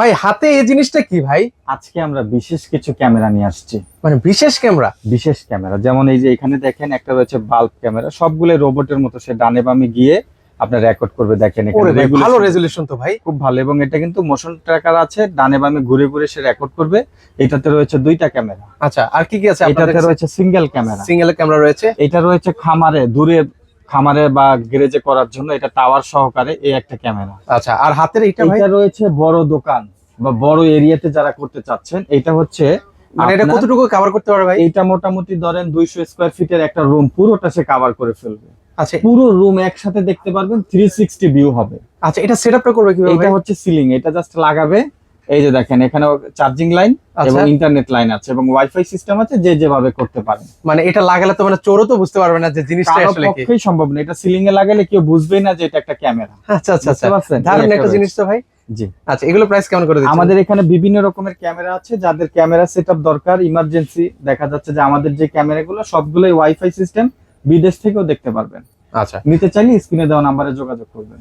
ভাই হাতে এই জিনিসটা কি ভাই? আজকে আমরা বিশেষ কিছু ক্যামেরা নিয়ে আসছি। মানে বিশেষ ক্যামেরা? বিশেষ ক্যামেরা। যেমন এই যে এখানে দেখেন একটা রয়েছে বাল্ব ক্যামেরা। সবগুলো রোবটের মতো। সে ডানে বামে গিয়ে আপনার রেকর্ড করবে দেখেন ভালো রেজুলেশন তো ভাই। খুব ভালো। এবং এটা কিন্তু মোশন ট্র্যাকার আছে। ডানে বামে ঘুরে ঘুরে সে রেকর্ড করবে। এটাতে রয়েছে দুইটা ক্যামেরা। আচ্ছা আর কি কি আছে এটাতে রয়েছে সিঙ্গেল ক্যামেরা। সিঙ্গেল ক্যামেরা রয়েছে? এটা রয়েছে খামারে দূরে খামারে বা গ্যারেজে করার জন্য এটা টাওয়ার সহকারে এই একটা ক্যামেরা আচ্ছা আর হাতের এটা এটা রয়েছে বড় দোকান বা বড় এরিয়াতে যারা করতে চাচ্ছেন এটা হচ্ছে মানে এটা কতটুকু কভার করতে পারে ভাই? এইটা মোটামুটি ধরেন দুইশো স্কোয়ার ফিটের একটা রুম পুরোটা সে কভার করে ফেলবে। আচ্ছা। পুরো রুম একসাথে দেখতে পারবেন থ্রি সিক্সটি ভিউ হবে। আচ্ছা এটা সেটআপটা করবে কীভাবে এটা? হচ্ছে সিলিং এটা জাস্ট লাগাবে এই যে দেখেন এখানে চার্জিং লাইন এবং ইন্টারনেট লাইন আছে এবং ওয়াইফাই সিস্টেম আছে যে যেভাবে করতে পারেন। মানে এটা লাগালে তো মানে চোরও তো বুঝতে পারবে না যে জিনিসটা আসলে কি। পক্ষেই সম্ভব না। এটা সিলিং এ লাগালে কেউ বুঝবেই না যে এটা একটা ক্যামেরা আচ্ছা আচ্ছা আচ্ছা। বুঝতে পারছেন? দারুণ একটা জিনিস তো ভাই। জি। আচ্ছা এগুলো প্রাইস কেমন করে দিচ্ছেন? আমাদের এখানে বিভিন্ন রকমের ক্যামেরা আছে যাদের ক্যামেরা সেটআপ দরকার ইমার্জেন্সি দেখা যাচ্ছে যে আমাদের যে ক্যামেরাগুলো সবগুলোই ওয়াইফাই সিস্টেম বিদেশ থেকেও দেখতে পারবেন। আচ্ছা। নিতে চাইলে স্ক্রিনে দেওয়া নাম্বারে যোগাযোগ করবেন।